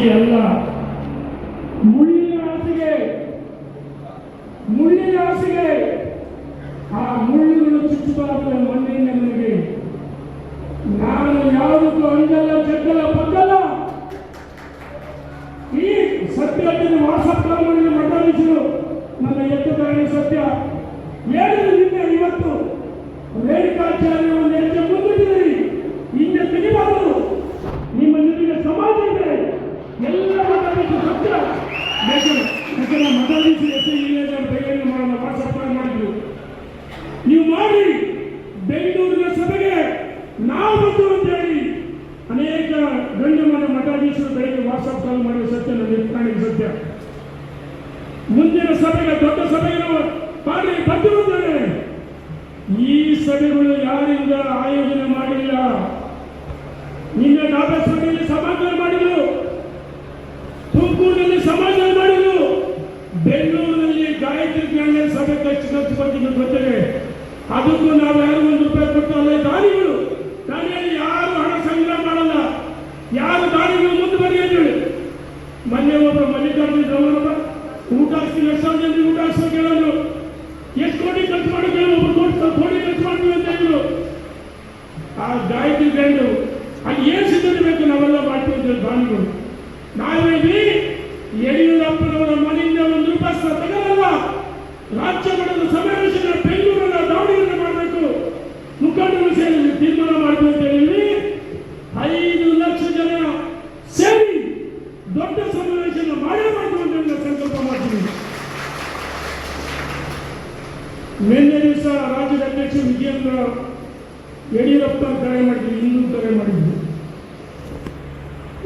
ಹಾಸಿಗೆ ಅಲ್ಲ ಮುಳ್ಳಿನ ಹಾಸಿಗೆ ಮುಳ್ಳಿನ ಹಾಸಿಗೆ ಆ ಮುಳ್ಳುಗಳು ಚುಚ್ಚಬಾರದ ಮಣ್ಣಿನ ನನಗೆ ನಾನು ಯಾವುದಕ್ಕೂ ಅಂಡಲ್ಲ ಜಗ್ಗಲ್ಲ ಪಕ್ಕಲ್ಲ. ಈ ಸತ್ಯತೆಯನ್ನು ವಾಟ್ಸಪ್ ಕಾಲವನ್ನು ಮಟ್ಟಿಸಲು ನನ್ನ ಎತ್ತುದಾರಿ ಸತ್ಯ. ಹೇಳಿದ ನಿನ್ನೆ ಇವತ್ತು ರೇಣುಕಾಚಾರ್ಯವನ್ನು ನಿನ್ನೆ ಸಮಾಧಾನ ಮಾಡಿದ್ರು. ತುಮಕೂರಿನಲ್ಲಿ ಸಮಾಧಾನ ಮಾಡಿದ್ರು. ಬೆಂಗಳೂರಿನಲ್ಲಿ ಗಾಯತ್ರಿ ಜ್ಞಾನ ಸಭೆ ಖರ್ಚು ಖರ್ಚು ಬಂದಿದ್ದು ಗೊತ್ತಿದೆ ಅದಕ್ಕೂ ನಾವು ಯಾರು ಒಂದು ರೂಪಾಯಿ ಕೊಟ್ಟು ಅಲ್ಲ ದಾನಿಗಳು ದಾನಿಯಲ್ಲಿ ಯಾರು ಹಣ ಸಂಗ್ರಹ ಮಾಡಲ್ಲ. ಯಾರು ದಾನಿಗಳು ಮುಂದೆ ಬರಿ ಅಂತೇಳಿ ಮೊನ್ನೆ ಒಬ್ಬರು ಮಲ್ಲಿಕಾರ್ಜುನ ಗೌರವ ಊಟ ಹಾಕ್ತೀನಿ ಎಷ್ಟು ಸಾವಿರ ಜನರಿಗೆ ಊಟ ಹಾಕ್ಸೋ ಕೇಳೋದು ಎಷ್ಟು ಕೋಟಿ ಖರ್ಚು ಮಾಡಿ ಕೇಳಿ ಒಬ್ಬರು ಕೋಟಿ ಖರ್ಚು ಮಾಡ್ತೀವಿ ಅಂತ ಹೇಳಿದ್ರು. ಆ ಗಾಯತ್ರಿ ಗಂಡು ಅಲ್ಲಿ ಏನು ಸಿದ್ಧತೆ ಬೇಕು, ನಾವೆಲ್ಲ ಮಾಡ್ತೀವಿ ನಾವೇ ದಾನಿಗಳು ನಾವೇಳಿ ಯಡಿಯೂರಪ್ಪನವರ ಮನೆಯಿಂದ ಒಂದು ರೂಪಾಯಿ ಸಹ ತಗೊಳ್ಳಲ್ಲ ರಾಜ್ಯ ಮಟ್ಟದ ಸಮಾವೇಶ ಬೆಂಗಳೂರನ್ನ ದಾವಣಗೆರೆ ಮಾಡಬೇಕು. ಮುಖಂಡರು ಸೇರಿ ತೀರ್ಮಾನ ಮಾಡಬೇಕು ಅಂತ ಹೇಳಿ ಐದು ಲಕ್ಷ ಜನ ಸೇರಿ ದೊಡ್ಡ ಸಮಾವೇಶನ ಮಾಡೇ ಮಾಡಬೇಕು ಅಂತ ಹೇಳಿ ನಾನು ಸಂಕಲ್ಪ ಮಾಡ್ತೀನಿ ನಿನ್ನೆ ದಿವಸ ರಾಜ್ಯದ ಅಧ್ಯಕ್ಷ ವಿಜೇಂದ್ರ ಯಡಿಯೂರಪ್ಪ ಕರೆ ಮಾಡಿದ್ರು ಇನ್ನೂ ಕರೆ ಮಾಡಿದ್ರು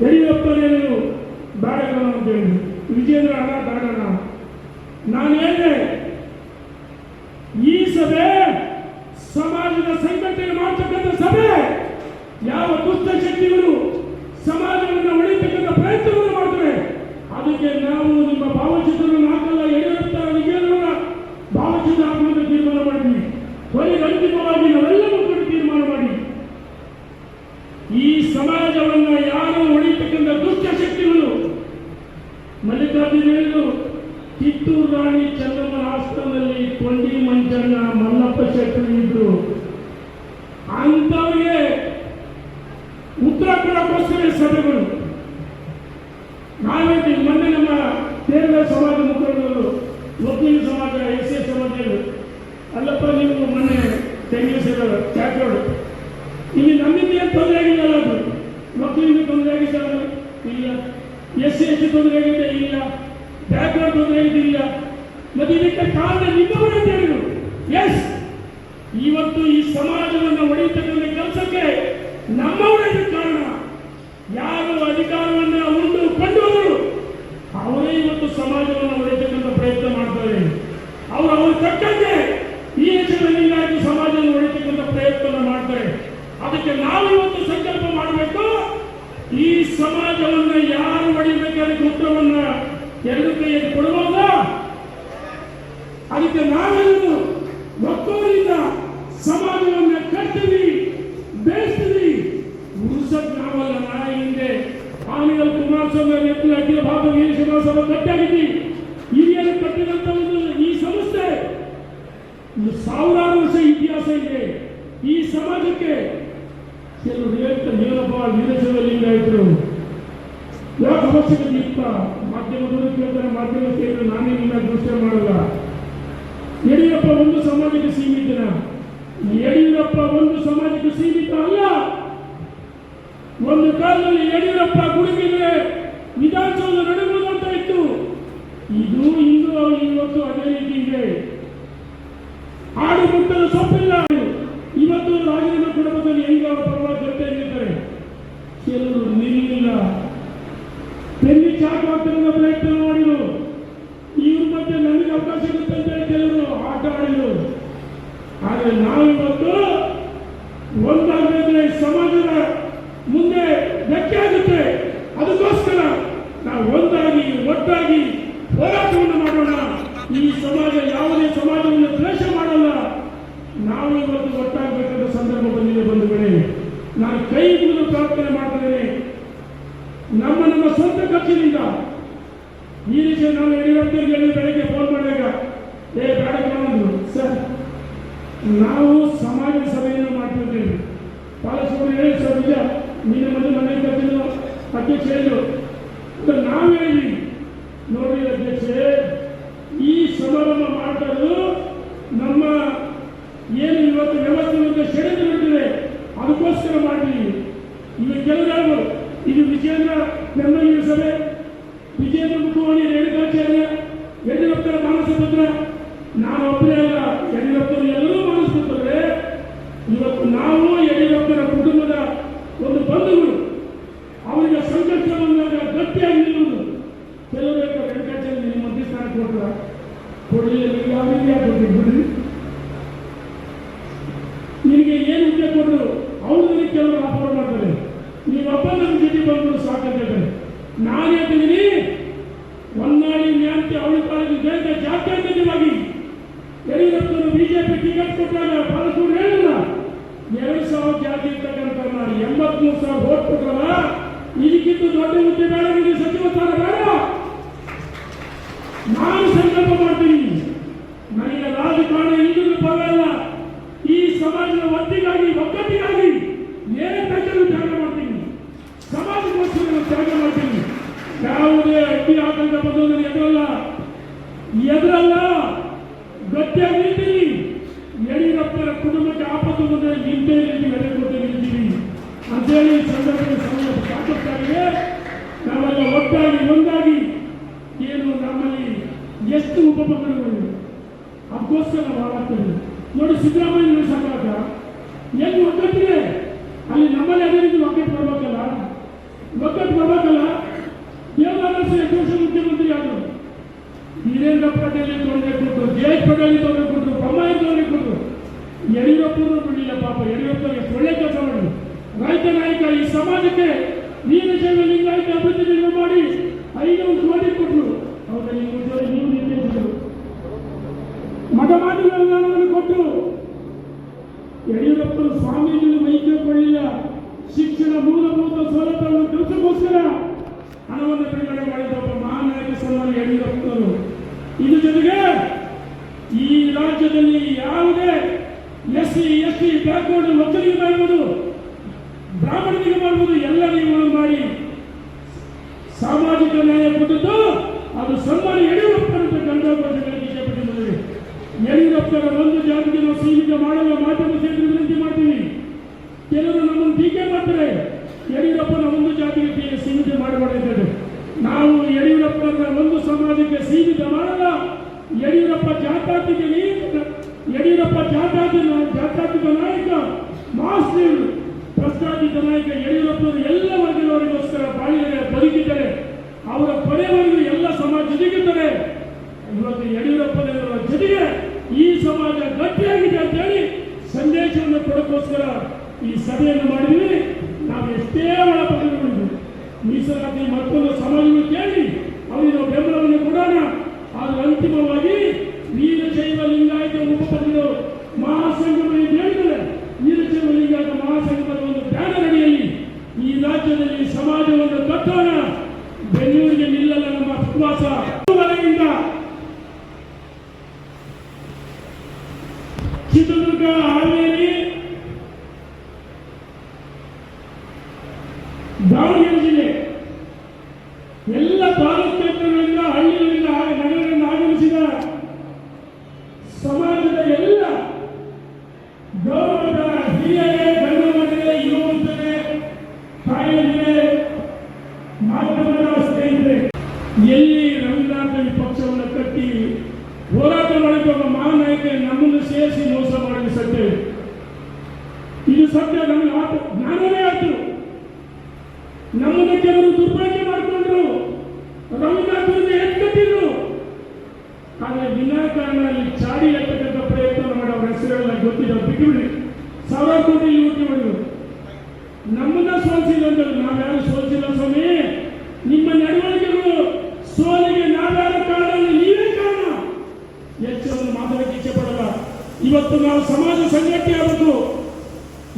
ಯಡಿಯೂರಪ್ಪನೇನು ಬೇಡಗಣ ಅಂತ ಹೇಳಿ ವಿಜೇಂದ್ರ ಹಣ ಬೇಡಣ ನಾನು ಹೇಳಿದೆ ಈ ಸಭೆ ಸಮಾಜದ ಸಂಘಟನೆ ಮಾಡ್ತಕ್ಕಂಥ ಸಭೆ, ಯಾವ ದುಷ್ಟ ಶಕ್ತಿಗಳು ಸಮಾಜವನ್ನು ಒಳಿತಕ್ಕಂಥ ಪ್ರಯತ್ನವನ್ನು ಮಾಡ್ತವೆ, ಅದಕ್ಕೆ ನಾವು ನಿಮ್ಮ ಭಾವಚಿತ್ರವನ್ನು ಹಾಕಲ್ಲ ಯಡಿಯೂರಪ್ಪ ವಿಜೇಂದ್ರನ ಭಾವಚಿತ್ರ ಹಾಕುವಂತ ತೀರ್ಮಾನ ಮಾಡಿದ್ವಿ ಕೊನೆಗೆ ಅಂತಿಮವಾಗಿ ನಾವೆಲ್ಲ ಕೂಡ ತೀರ್ಮಾನ ಮಾಡಿ. ಈ ಸಮಾಜವನ್ನು ಯಾರು ಒಳಿತಕ್ಕಂಥ ದುಷ್ಟ ಶಕ್ತಿಗಳು? ಮಲ್ಲಿಕಾರ್ಜುನ ಹೇಳಿದ್ರು ಕಿತ್ತೂರು ರಾಣಿ ಚೆನ್ನಮ್ಮನ ಆಸ್ಥಾನದಲ್ಲಿ ಕೊಂಡಿ ಮಂಜಣ್ಣ ಮಲ್ಲಪ್ಪ ಶೆಟ್ಟರು ಇದ್ರು. ಅಂತವರಿಗೆ ಉತ್ತರ ಕೊಡೋಕ್ಕೋಸ್ಕರ ಸಭೆಗಳು. ನಾವೇ ಮೊನ್ನೆ ನಮ್ಮ ಕೇರಳ ಸಮಾಜ ಮುಖಂಡರು, ವಕೀಲ ಸಮಾಜ, ಎಸ್ ಎ ಸಮಾಜಗಳು ಅಲ್ಲಪ್ಪ, ನೀವು ಮೊನ್ನೆ ತೆಂಗಿಸಿದ ಕ್ಯಾಟ್ರೋಡ್ ಇಲ್ಲಿ ನಮ್ಮಿಂದ ಏನು ತೊಂದರೆ ಆಗಿಲ್ಲ ಅದು ವಕೀಲಿಗೆ ತೊಂದರೆ ಆಗಿದ್ದಾರೆ ಇಲ್ಲ. ಎಸ್ ಸಿ ಎಸ್ ತೊಂದರೆ ಆಗಿದೆ ಇಲ್ಲ. ಬ್ಯಾಕ್ಗ್ರೌಂಡ್ ತೊಂದರೆ ಆಗಿದೆ ಮತ್ತೆ ಇದಕ್ಕೆ ಕಾರಣ ನಿಮ್ಮವರೇ ಹೇಳಿದ್ರು. ಎಸ್! ಇವತ್ತು ಈ ಸಮಾಜವನ್ನು ಒಡೆಯತಕ್ಕಂಥ ಕೆಲಸಕ್ಕೆ ನಮ್ಮವರೇ ಕಾರಣ. ಯಾರು ಅಧಿಕಾರವನ್ನ ಉಂಡು ಕಂಡವರು, ಅವರೇ ಇವತ್ತು ಸಮಾಜವನ್ನು ಒಡೆಯತಕ್ಕಂಥ ಪ್ರಯತ್ನ ಮಾಡ್ತಾರೆ. ಅವರು ಅವ್ರ ತಕ್ಕಂತೆ ಈ ಹೆಸರಿನಿಂದಾಗಿ ಸಮಾಜವನ್ನು ಒಡೆಯತಕ್ಕಂಥ ಪ್ರಯತ್ನ ಮಾಡ್ತಾರೆ. ಅದಕ್ಕೆ ನಾವು ಇವತ್ತು ಸಂಕಲ್ಪ ಮಾಡಬೇಕು. ಈ ಸಮಾಜವನ್ನು ಯಾರು ಒಡೆಯಬೇಕಾದ ಉತ್ತರವನ್ನ ಎರಡು ಕೈಯಲ್ಲಿ ಕೊಡಬಹುದಾ ಅದಕ್ಕೆ ನಾವೆಲ್ಲರೂ ಒತ್ತೋರಿಂದ ಸಮಾಜವನ್ನ ಕಟ್ತೀವಿ ಬೆಳೆಸ್ತೀವಿ ಉಳಿಸಕ್ ನಾವಲ್ಲ ನಾ ಹಿಂದೆ ಆಮೇಲೆ ಕುಮಾರಸ್ವಾಮಿ ಎತ್ತು ಅಖಿಲ ಭಾರತ ವೀರಶೈವ ಸಭಾ ಕಟ್ಟಾಗಿದ್ವಿ ಹಿರಿಯರು ಕಟ್ಟಿದಂತ ಒಂದು ಈ ಸಂಸ್ಥೆ ಸಾವಿರಾರು ವರ್ಷ ಇತಿಹಾಸ ಇದೆ. ಈ ಸಮಾಜಕ್ಕೆ ಕೆಲವರು ಹೇಳ್ತಾರೆ ಏನಪ್ಪ ವೀರಶೈವ ಲಿಂಗಾಯತರು ಯಾಕೆ ಅವಶ್ಯಕತೆ ಇತ್ತ? ಮಾಧ್ಯಮದವರು ಕೇಳ್ತಾರೆ, ಮಾಧ್ಯಮ ಕೇಳಿದ್ರೆ ನಾನೇ ನಿನ್ನ ದೃಷ್ಟಿ ಮಾಡಲ್ಲ. ಯಡಿಯೂರಪ್ಪ ಒಂದು ಸಮಾಜಕ್ಕೆ ಸೀಮಿತನ. ಯಡಿಯೂರಪ್ಪ ಒಂದು ಸಮಾಜಕ್ಕೆ ಸೀಮಿತ ಅಲ್ಲ. ಒಂದು ಕಾಲದಲ್ಲಿ ಯಡಿಯೂರಪ್ಪ ಗುಡುಗಿದ್ರೆ ವಿಧಾನಸೌಧ ನಡೆಯುವುದಂತ ಇತ್ತು. ಇದು ಇಂದು ಇವತ್ತು ಅದೇ ರೀತಿ ಇದೆ. ಆಡು ಮುಟ್ಟಲು ಸೊಪ್ಪಿಲ್ಲ ಇವತ್ತು ರಾಜೀನಾಮೆ ಕುಟುಂಬದಲ್ಲಿ ಹೆಂಗ ಅವರ ಪರವಾಗಿ ಜೊತೆ ಇದ್ದಾರೆ ಕೆಲವರು ನಿಲ್ಲಿಲ್ಲ. ಬೆನ್ನಿ ಚಾಕು ಪ್ರಯತ್ನ ಮಾಡಿದ್ರು ಇವ್ರ ಮಧ್ಯೆ ನನಗೆ ಅವಕಾಶ ಇರುತ್ತೆ ಅಂತ ಹೇಳಿ ಕೆಲವರು ಆಟ ಆಡಿದ್ರು ಆದರೆ ನಾವಿವತ್ತು ಒಂದಾಗಬೇಕಂದ್ರೆ ಸಮಾಜದ ಮುಂದೆ ಧಕ್ಕೆ ಆಗುತ್ತೆ ಅದಕ್ಕೋಸ್ಕರ ನಾವು ಒಂದಾಗಿ ಒಟ್ಟಾಗಿ ಹೋರಾಟವನ್ನು ಮಾಡೋಣ ಈ ಸಮಾಜ ಯಾವುದೇ ಸಮಾಜವನ್ನು ದ್ವೇಷ ಮಾಡಲ್ಲ ನಾವು ಇವತ್ತು ಒಟ್ಟಾಗಬೇಕಾದ ಸಂದರ್ಭ ಬಂದಿದೆ ಬಂಧುಗಳೇ ನಾನು ಕೈ ಮುಗಿದು ಪ್ರಾರ್ಥನೆ ಮಾಡ್ತೇನೆ ನಮ್ಮ ನಮ್ಮ ಸ್ವಂತ ಖರ್ಚಿನಿಂದ ಈ ರೀತಿ ನಾವು ಯಡಿಯೂರಪ್ಪರಿಗೆ ಹೇಳಿ ಬೆಳಗ್ಗೆ ಫೋನ್ ಮಾಡಿದಾಗ ಏ ಬೇಡ ಅಂದ್ರು ಸರ್ ನಾವು ಸಮಾಜ ಸಭೆಯನ್ನು ಮಾಡ್ತಿದ್ದೇವೆ. ಪಾಲಸ್ವಾಮಿ ಹೇಳಿ ಸರ್ ನಿಜ ನಿನ್ನೆ ಮೊದಲು ಮನೆ ಕರ್ತಿದ್ದು ಅಧ್ಯಕ್ಷ ಹೇಳಿದ್ರು. ನಾವು ಹೇಳಿ ನೋಡಿ ಅಧ್ಯಕ್ಷೆ, ಈ ಸಮಾರಂಭ ಮಾಡಲು ನಮ್ಮ ಏನು ಇವತ್ತು ವ್ಯವಸ್ಥೆ ಒಂದು ಷಡ್ಯಂತ್ರ ನಡೆದಿದೆ, ಅದಕ್ಕೋಸ್ಕರ ಮಾಡಿ ಇವಾಗ ಕೆಲವರು ಇದು ವಿಜೇಂದ್ರ ಬೆಂಬಲಿಗ ಸಭೆ. ವಿಜೇಂದ್ರ ಮುಖವಾಣಿ, ರೇಣುಕಾಚಾರ್ಯ ಯಡಿಯೂರಪ್ಪರ ಮಾನಸ ಪುತ್ರ ನಾನು ಒಬ್ಬರೇ ಅಲ್ಲ ಯಡಿಯೂರಪ್ಪರು ಎಲ್ಲರೂ ಮಾನಸ ಪುತ್ರರೇ ಇವತ್ತು ನಾವು ಯಡಿಯೂರಪ್ಪರ ಕುಟುಂಬದ ಒಂದು ಬಂಧುಗಳು ಅವರಿಗೆ ಸಂಕಷ್ಟ ಬಂದಾಗ ಗಟ್ಟಿಯಾಗಿ ನಿಲ್ಲುವುದು ಕೆಲವರು ಹೇಳ್ತಾರೆ, ರೇಣುಕಾಚಾರ್ಯ ನಿಮ್ಮ ಮಧ್ಯಸ್ಥಾನ ಕೊಟ್ಟರ ಕೊಡಲಿಲ್ಲ ನೀವು ಯಾವ ರೀತಿ ಕೊಟ್ಟಿದ್ದು ಬಿಡಿ ನಿನಗೆ ಏನು ಹುದ್ದೆ ಕೊಟ್ಟರು ಅವ್ರು ನನಗೆ ಕೆಲವರು ಆಫರ್ ಮಾಡ್ತಾರೆ ನೀವೊಬ್ಬ ನಮ್ಮ ಜೊತೆ ಬಂದ್ರು ಸಾಕಂತ ಹೇಳ್ತಾರೆ ನಾನು ಹೇಳ್ತಿದ್ದೀನಿ ಹೊನ್ನಾಳಿ ನ್ಯಾಯಕ್ಕೆ ಅವಳ ಕಾಲೇಜು ದೇಶ ಜಾತ್ಯತೀತವಾಗಿ ಯಡಿಯೂರಪ್ಪನವರು ಬಿಜೆಪಿ ಟಿಕೆಟ್ ಕೊಟ್ಟಾಗ ಬಾಲಸೂರು ಹೇಳಿಲ್ಲ ಎರಡು ಸಾವಿರ ಜಾತಿ ಇರ್ತಕ್ಕಂಥ ನಾನು ಎಂಬತ್ಮೂರು ಸಾವಿರ ಓಟ್ ಕೊಟ್ಟರಲ್ಲ ಇದಕ್ಕಿಂತ ದೊಡ್ಡ ಹುದ್ದೆ ಬೇಡ ನಿಮಗೆ ಸಚಿವ ಸ್ಥಾನ ಬೇಡ ನಾನು ಸಂಕಲ್ಪ ಮಾಡ್ತೀನಿ ನನಗೆ ರಾಜಕಾರಣ ಈಗಲೂ ಪರವಾಗಿಲ್ಲ ಈ ಸಮಾಜದ ಒಟ್ಟಿಗಾಗಿ ಒಗ್ಗಟ್ಟಿಗಾಗಿ ಏನೇ ಬೇಕಾದ್ರೂ ತ್ಯಾಗ ಮಾಡ್ತೀನಿ ಸಮಾಜಕ್ಕೋಸ್ಕರ ನಾನು ತ್ಯಾಗ ಮಾಡ್ತೀನಿ ಯಾವುದೇ ಅಡ್ಡಿ ಆತಂಕ ಬಂದು ನನಗೆ ಎದುರಲ್ಲ ಎದುರಲ್ಲ ಗಟ್ಟಿಯಾಗಿ ನಿಲ್ತೀನಿ ಯಡಿಯೂರಪ್ಪರ ಕುಟುಂಬಕ್ಕೆ ಆಪತ್ತು ಬಂದರೆ ನಿಂತೇ ನಿಲ್ತೀವಿ ಎದೆ ಕೊಟ್ಟು ನಿಲ್ತೀವಿ ಅಂತೇಳಿ ಈ ಸಂದರ್ಭದಲ್ಲಿ ಸಮಯ ಸಾಕಷ್ಟಾಗಿದೆ ನಾವೆಲ್ಲ ಒಟ್ಟಾಗಿ ಒಂದಾಗಿ ಏನು ನಮ್ಮಲ್ಲಿ ಎಷ್ಟು ಉಪಕರಣಗಳಿವೆ ನಾವು ಹಾಳಾಗ್ತೇವೆ ನೋಡಿ ಸಿದ್ದರಾಮಯ್ಯ ಸರ್ಕಾರ ಎಲ್ಲಿ ಒಗ್ಗಟ್ಟಿದೆ ಅಲ್ಲಿ ನಮ್ಮಲ್ಲಿ ಅದೇ ರೀತಿ ಒಗ್ಗಟ್ಟು ಬರ್ಬೇಕಲ್ಲ? ಒಗ್ಗಟ್ಟು ಬರ್ಬೇಕಲ್ಲ? ಎಷ್ಟು ವರ್ಷ ಮುಖ್ಯಮಂತ್ರಿ ಆದರು. ವೀರೇಂದ್ರ ಪಟೇಲ್ ತೊಂದರೆ ಕೊಟ್ಟರು ಜಯೇಶ್ ಪಟೇಲ್ ತೊಂದರೆ ಕೊಟ್ಟರು ಬೊಮ್ಮಾಯಿ ತೊಂದರೆ ಕೊಟ್ಟರು ಯಡಿಯೂರಪ್ಪನೂ ಬಿಡಲಿಲ್ಲ ಪಾಪ, ಯಡಿಯೂರಪ್ಪ ಎಷ್ಟು ಒಳ್ಳೆ ಕೆಲಸ ಮಾಡಿದ್ರು. ರೈತ ನಾಯಕ ಈ ಸಮಾಜಕ್ಕೆ ವೀರಶೈವ ಲಿಂಗಾಯತ ಅಭಿವೃದ್ಧಿ ಮಾಡಿ ಐನೂರು ಕೋಟಿ ಕೊಟ್ಟರು ಹೌದಾ ನೀವು ಜೋಡಿ ನೀವು ನಿರ್ದೇಶಿಸಿದರು ಮಠ ಮಾಟಗಳನ್ನು ಕೊಟ್ಟು ಯಡಿಯೂರಪ್ಪನ ಸ್ವಾಮೀಜಿಗಳು ವೈದ್ಯ ಕೊಳ್ಳಿಲ್ಲ ಶಿಕ್ಷಣ ಮೂಲಭೂತ ಸೌಲಭ್ಯವನ್ನು ಕಲಿಸೋಕ್ಕೋಸ್ಕರ ಹಣವನ್ನು ಬಿಡುಗಡೆ ಮಾಡಿದ ಒಬ್ಬ ಮಹಾನ್ ನಾಯಕ ಸನ್ಮಾನ ಯಡಿಯೂರಪ್ಪನವರು ಇದ್ರ ಜೊತೆಗೆ ಈ ರಾಜ್ಯದಲ್ಲಿ ಯಾವುದೇ S C S T backward ಒಕ್ಕಲಿಗೆ ಮಾಡ್ಬೋದು ಬ್ರಾಹ್ಮಣರಿಗೆ ಮಾಡ್ಬೋದು ಎಲ್ಲ ಮಾಡಿ. ಸಾಮಾಜಿಕ ನ್ಯಾಯ ಕೊಟ್ಟದ್ದು, ಅದು ಸನ್ಮಾನ ಯಡಿಯೂರಪ್ಪನಂತ ಗಂಡೋಪಾಸಗಳಿಗೆ ಇಷ್ಟಪಟ್ಟಿದ್ದಾರೆ ಯಡಿಯೂರಪ್ಪನ ಒಂದು ಜಾತಿಗೆ ನಾವು ಸೀಮಿತ ಮಾಡಲು ಮಾಧ್ಯಮ ಸೇರಿ ವಿನಂತಿ ಮಾಡ್ತೀವಿ. ಕೆಲವರು ನಮ್ಮನ್ನು ಟೀಕೆ ಮಾಡ್ತಾರೆ. ಯಡಿಯೂರಪ್ಪನ ಒಂದು ಜಾತಿಗೆ ಸೀಮಿತ ಮಾಡಬಾರ್ದು ನಾವು ಯಡಿಯೂರಪ್ಪನ ಒಂದು ಸಮಾಜಕ್ಕೆ ಸೀಮಿತ ಮಾಡಲ್ಲ. ಯಡಿಯೂರಪ್ಪ ಜಾತಾತಿಗೆ ಯಡಿಯೂರಪ್ಪ ಜಾತಾತಿ ಜಾತಾತಿಕ ನಾಯಕ, ಮಾಸ್ಟರ್ ಪ್ರಸ್ತಾಪಿತ ನಾಯಕ ಯಡಿಯೂರಪ್ಪನವರು ಎಲ್ಲ ವರ್ಗದವರಿಗೋಸ್ಕರ ಬಾಳಿದರೆ ಬದುಕಿದ್ದಾರೆ. ಅವರ ಕೊನೆವರೆಗೂ ಎಲ್ಲ ಸಮಾಜ ಜೊತೆಗಿದ್ದಾರೆ. ಇವತ್ತು ಯಡಿಯೂರಪ್ಪನವರ ಜೊತೆಗೆ ಈ ಸಮಾಜ ಗಟ್ಟಿಯಾಗಿದೆ ಅಂತ ಹೇಳಿ ಸಂದೇಶವನ್ನು ಕೊಡೋಕ್ಕೋಸ್ಕರ ಈ ಸಭೆಯನ್ನು ಮಾಡಿದ್ವಿ ನಾವು ಎಷ್ಟೇ ಒಳಪಟ್ಟಿದ್ದೀವಿ ಮೀಸಲಾತಿ ಮತ್ತೊಂದು ಸಮಾಜವನ್ನು ಕೇಳಿ ದಾವಣಗೆರೆ ಜಿಲ್ಲೆ ಎಲ್ಲ ತಾಲೂಕು ಕೇಂದ್ರಗಳಿಂದ ಹಳ್ಳಿಗಳಿಂದ ನಗರಗಳಿಂದ ಆಗಮಿಸಿದ ಸಮಾಜದ ಎಲ್ಲ ಗೌರವದ ಹಿರಿಯರೇ ಗಣ್ಯಮಾನ್ಯರೇ ಯುವಕರೇ ತಾಯಂದಿರೇ ಮಾಧ್ಯಮದ ಸ್ನೇಹಿತರೆ, ಎಲ್ಲಿ ರವೀಂದ್ರನಾಥ ಈ ಪಕ್ಷವನ್ನು ಕಟ್ಟಿ ಹೋರಾಟ ಮಾಡಿದ ಒಬ್ಬ ಮಹಾನಾಯಕ ನಮ್ಮನ್ನು ಸೇರಿಸಿ ಮೋಸ ಮಾಡಲು ಸತ್ಯ. ಇದು ಸತ್ಯ, ನಮಗೆ ಆತು ಜ್ಞಾನವೇ ಆಯ್ತು ನಮ್ಮನ್ನು ಕೆಲವರು ದುರ್ಬಳಕೆ ಮಾಡಿಕೊಂಡ್ರು. ರವೀಂದ್ರನಾಥರನ್ನು ಎತ್ಕಟ್ಟಿದ್ರು ಆದರೆ ವಿನಾಕಾರಣ ಅಲ್ಲಿ ಚಾಡಿ ಎತ್ತಕ್ಕಂಥ ಪ್ರಯತ್ನ ಮಾಡಿ ಅವರ ಹೆಸರೆಲ್ಲ ಗೊತ್ತಿಲ್ಲ ಬಿಟ್ಟುಬಿಡಿ ಸಾವಿರಾರು ಕೋಟಿ ಮಾಡಿದ್ರು ನಮ್ಮನ್ನ ಸೋಲಿಸಿಲ್ಲ ಅಂದರು ನಾವ್ಯಾರು ಸೋಲಿಸಿಲ್ಲ ಸ್ವಾಮಿ? ನಿಮ್ಮ ನಡವಳಿಕೆಗಳು ಸೋಲಿಗೆ ನಾವ್ಯಾರು ಕಾರಣ, ನೀವೇ ಕಾರಣ? ಹೆಚ್ಚನ್ನು ಮಾತಾಡಕ್ಕೆ ಇಚ್ಛೆ ಪಡಲ್ಲ. ಇವತ್ತು ನಾವು ಸಮಾಜ ಸಂಘಟನೆ ಆಗಬೇಕು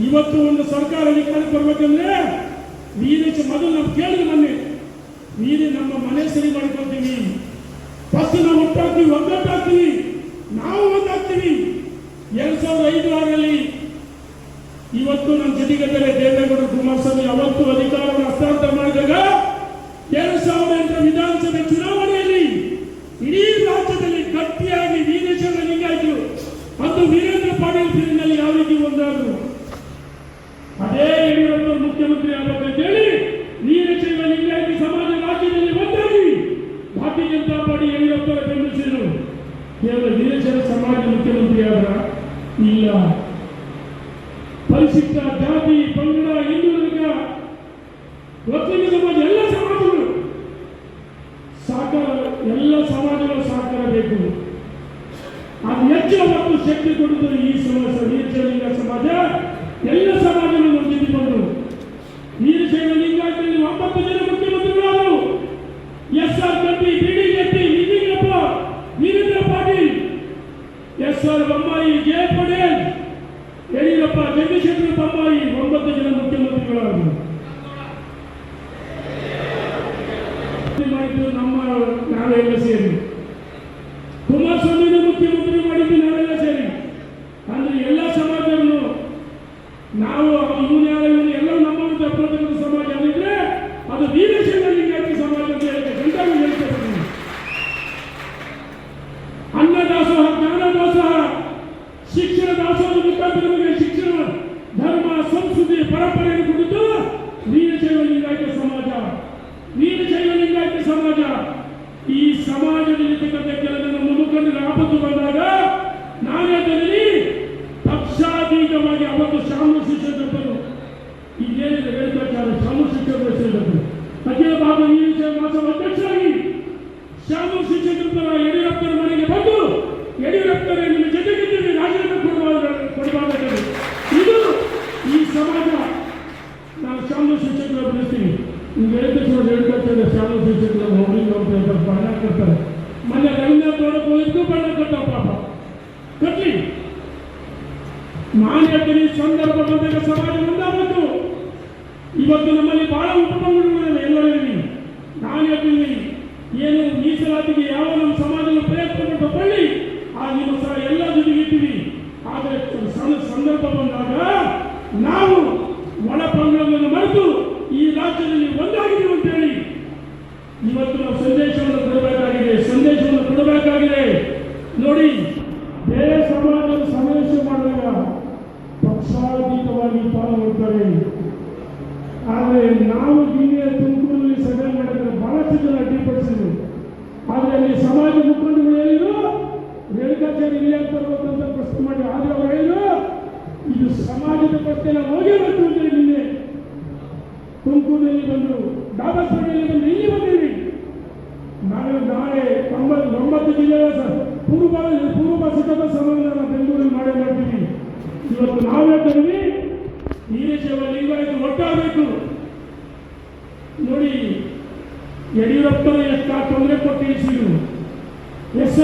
ಇವತ್ತು ಒಂದು ಸರ್ಕಾರ ಅಧಿಕಾರಕ್ಕೆ ಬರ್ಬೇಕಂದ್ರೆ ವೀರೇಶ ಮೊದಲು ನಾವು ಕೇಳಿದ ಮೊನ್ನೆ, ನೀನು ನಮ್ಮ ಮನೆ ಸರಿ ಮಾಡ್ಕೊಳ್ತೀವಿ. ಫಸ್ಟ್ ನಾವು ಒಟ್ಟಾಗ್ತೀವಿ ಒಗ್ಗಟ್ಟಾಗ್ತೀವಿ ನಾವು ಒಂದಾಗ್ತೀವಿ. ಎರಡ್ ಸಾವಿರದ ಐದು ಆರಲ್ಲಿ ಇವತ್ತು ನಮ್ಮ ಜೊತೆಗಟ್ಟಲೆ ದೇವೇಗೌಡ ಕುಮಾರಸ್ವಾಮಿ. ಅವತ್ತು ಅಧಿಕಾರವನ್ನು ಹಸ್ತಾಂತರ ಮಾಡಿದಾಗ ಎರಡ್ ಸಾವಿರದ ಎಂಟರ ವಿಧಾನಸಭೆ ಚುನಾವಣೆಯಲ್ಲಿ ಇಡೀ ರಾಜ್ಯದಲ್ಲಿ ಗಟ್ಟಿಯಾಗಿ ವೀರೇಶ್ವರ ಲಿಂಗಾಯತರು ಮತ್ತು ವೀರೇಂದ್ರ ಪಾಟೀಲ್ ಫೀಲ್ಡ್ನಲ್ಲಿ ಯಾವ ರೀತಿ ಒಂದಾದ್ರು ಅದೇ ಯಡಿಯೂರಪ್ಪ ಮುಖ್ಯಮಂತ್ರಿ ಆಗಬೇಕಂತ ಹೇಳಿ ವೀರಶೈವ ಲಿಂಗಾಯತ ಸಮಾಜ ರಾಜ್ಯದಲ್ಲಿ ಒಂದಾಗಿ ಭಾರತೀಯ ಜನತಾ ಪಾರ್ಟಿ ಯಡಿಯೂರಪ್ಪ ಬೆಂಬಲಿಸಿದರು ಕೇವಲ ವೀರಶೈವ ಸಮಾಜ ಮುಖ್ಯಮಂತ್ರಿ ಆದ್ರ ಇಲ್ಲ ಪರಿಶಿಷ್ಟ ಜಾತಿ ಪಂಗಡ ಹಿಂದುಳಿದ ಒಕ್ಕಲಿಗ ಸಮಾಜ ಎಲ್ಲ ಸಮಾಜಗಳು ಸಹಕಾರ ಎಲ್ಲ ಸಮಾಜಗಳ ಸಹಕಾರ ಬೇಕು ಅದು ಹೆಚ್ಚು ಮತ್ತು ಶಕ್ತಿ ಕೊಡುವುದು ಈ ಸಮಾಜ ವೀರಶೈವ ಸಮಾಜ ಎಲ್ಲ ಸಮಾಜಗಳು ನಮ್ಮ ಜೊತೆ ಬಂದರು ವೀರಶೈವ ಲಿಂಗಾಯತದಲ್ಲಿ ಒಂಬತ್ತು ಜನ ಮುಖ್ಯಮಂತ್ರಿಗಳಾದರು S R Kanthi B D Jatti Nijalingappa Veerendra Patil S R Patel Yediyurappa Chandrashekhar ಈ ಒಂಬತ್ತು ಜನ ಮುಖ್ಯಮಂತ್ರಿಗಳಾದರು. ನಮ್ಮ ನಾಳೆಯಲ್ಲಿ ಸೇರಿ ಕುಮಾರಸ್ವಾಮಿನ ಮುಖ್ಯಮಂತ್ರಿ ಮಾಡಿದ್ದು ನಾವೆಲ್ಲ ಸೇರಿ ಅಂದ್ರೆ ಎಲ್ಲ ಸಮಾಜವನ್ನು ನಾವು ಇವನು ಯಾರು ಇವನು ಎಲ್ಲ ನಮ್ಮನ್ನು ತಪ್ಪತಕ್ಕಂಥ ಸಮಾಜ ಅಂದಿದ್ರೆ ಅದು ವೀರಶೈವ ಲಿಂಗಾಯತ ಸಮಾಜ ಅಂತ ಹೇಳಿ ಗಂಟಾಗಿ ಹೇಳ್ತಾ ಇದ್ದೀನಿ. ಅನ್ನ ದಾಸೋಹ ಜ್ಞಾನ ದಾಸೋಹ ಶಿಕ್ಷಣ ದಾಸೋಹದ ಮುಖಾಂತರ ನಮಗೆ ಶಿಕ್ಷಣ ಧರ್ಮ ಸಂಸ್ಕೃತಿ ಪರಂಪರೆಯನ್ನು ಕುರಿತು ವೀರಶೈವ ಲಿಂಗಾಯತ ಸಮಾಜ ವೀರಶೈವ ಲಿಂಗಾಯತ ಸಮಾಜ ಈ ಸಮಾಜದಲ್ಲಿರ್ತಕ್ಕಂಥ ಕೆಲ ನಮ್ಮ ಮುಖಂಡರ ಆಪತ್ತು ಬಂದಾಗ ನಾನೇ ಅದರಲ್ಲಿ ಪಕ್ಷಾತೀತವಾಗಿ ಅವತ್ತು ಶ್ಯಾಮ ಶಿಕ್ಷಕರು ಈಗೇನಿದೆ ವೇದಾಚಾರ ಶ್ಯಾಮ ಶಿಕ್ಷಕರು ಸೇರಿದರು ಅಖಿಲ ಭಾರತ ವೀರಶೈವ ಮಹಾಸಭಾ ಅಧ್ಯಕ್ಷರಾಗಿ ಶ್ಯಾಮ ಶಿಕ್ಷಕರ ಪರ ಯಡಿಯೂರಪ್ಪನ ಮನೆಗೆ ಬಂದು ಯಡಿಯೂರಪ್ಪನ ನಿಮ್ಮ ಜೊತೆಗಿದ್ದೀವಿ ರಾಜೀನಾಮೆ ಕೊಡಬಾರ್ದು ಕೊಡಬಾರ್ದು ಇದು ಈ ಸಮಾಜ ನಾವು ಶ್ಯಾಮ ಶಿಕ್ಷಕರ ಬೆಳೆಸ್ತೀವಿ ಈಗ ಹೇಳಿದ ಹೇಳ್ಕೊಳ್ತಾರೆ ಶ್ಯಾಮ ಶಿಕ್ಷಕರ ಹೋಗ್ಲಿಂಗ್ ಅಂತ ಹೇಳ್ತಾರೆ ಬಣ್ಣ ಕಟ್ತಾರೆ ಮೊನ್ನೆ ರವೀಂದ್ರನಾಥ್ ನೋಡಕ್ಕೆ ಹೋಗಿದ್ದು ಬಣ್ಣ ಕಟ್ಟ ಪಾಪ ಕಟ್ಲಿ ನಾನು ಹೇಳ್ತೀನಿ ಈ ಸಂದರ್ಭ ಬಂದಾಗ ಸಮಾಜ ಮುಂದಾಗಬೇಕು ಇವತ್ತು ನಮ್ಮಲ್ಲಿ ಬಹಳ ಉಪಕರಣಗಳಿವೆ ಎಲ್ಲರಲ್ಲಿ ನಾನು ಹೇಳ್ತೀನಿ ಏನು ಮೀಸಲಾತಿಗೆ ಯಾವ ನಮ್ಮ ಸಮಾಜದ ಪ್ರಯತ್ನ ತಗೊಳ್ಳಿ ಆ ನಿಮ್ಮ ಸಹ ಎಲ್ಲ ಜೊತೆಗಿದ್ದೀವಿ ಆದರೆ ಸಣ್ಣ ಸಂದರ್ಭ ಬಂದಾಗ ನಾವು ಒಳ ಪಂಗಡವನ್ನು ಮರೆತು ಈ ರಾಜ್ಯದಲ್ಲಿ ಒಂದಾಗಿದ್ದೀವಿ ಅಂತ ಹೇಳಿ ಇವತ್ತು ನಾವು ಸಂದೇಶವನ್ನು ಕೊಡಬೇಕಾಗಿದೆ ಸಂದೇಶವನ್ನು ಕೊಡಬೇಕಾಗಿದೆ. ನೋಡಿ ಬೇರೆ ಸಮಾಜದ ಸಮಾವೇಶ ಮಾಡಿದಾಗ ಪಕ್ಷಾತೀತವಾಗಿ ಪಾಲ್ಗೊಳ್ತಾರೆ ಆದರೆ ನಾವು ಹಿಂದೆ ತುಮಕೂರಿನಲ್ಲಿ ಸಭೆ ಮಾಡಿದ್ರೆ ಬಹಳಷ್ಟು ಜನ ಅಡ್ಡಿಪಡಿಸಿದ್ರು ಆದರೆ ಅಲ್ಲಿ ಸಮಾಜ ಮುಖಂಡರು ಹೇಳಿದ್ರು ರೇಣುಕಾಚಾರ್ಯ ಇಲ್ಲಿ ಅಂತ ಪ್ರಶ್ನೆ ಮಾಡಿ, ಆದರೆ ಅವರು ಹೇಳಿದ್ರು, ಇದು ಸಮಾಜದ ಪ್ರಶ್ನೆ ನಾವು ಹೋಗೇ ಅಂತ ಹೇಳಿ ನಿನ್ನೆ. ತುಮಕೂರಿನಲ್ಲಿ ಬಂದರು ದಾಬಾಸ್ಪೇಟೆಯಲ್ಲಿ ಬಂದು ಇಲ್ಲಿ ಬಂದಿರಿ. ನಾಳೆ ನಾಳೆ ತೊಂಬತ್ತು ಒಂಬತ್ತು ಜಿಲ್ಲೆಯ ಸ- ಪೂರ್ವ ಪೂರ್ವ ಸಿದ್ಧತಾ ಸಮಾಧಾನ ಬೆಂಗಳೂರಲ್ಲಿ ಮಾಡೇ ಮಾಡ್ತೀವಿ ಇವತ್ತು ನಾವು ಹೇಳ್ತೀವಿ ವೀರಶೈವ ಲಿಂಗಾಯತ ಒಟ್ಟಾಗಬೇಕು ನೋಡಿ ಯಡಿಯೂರಪ್ಪನ ಎಷ್ಟ ತೊಂದರೆ ಕೊಟ್ಟು ಇಳಿಸಿದ್ರು ಎಸ್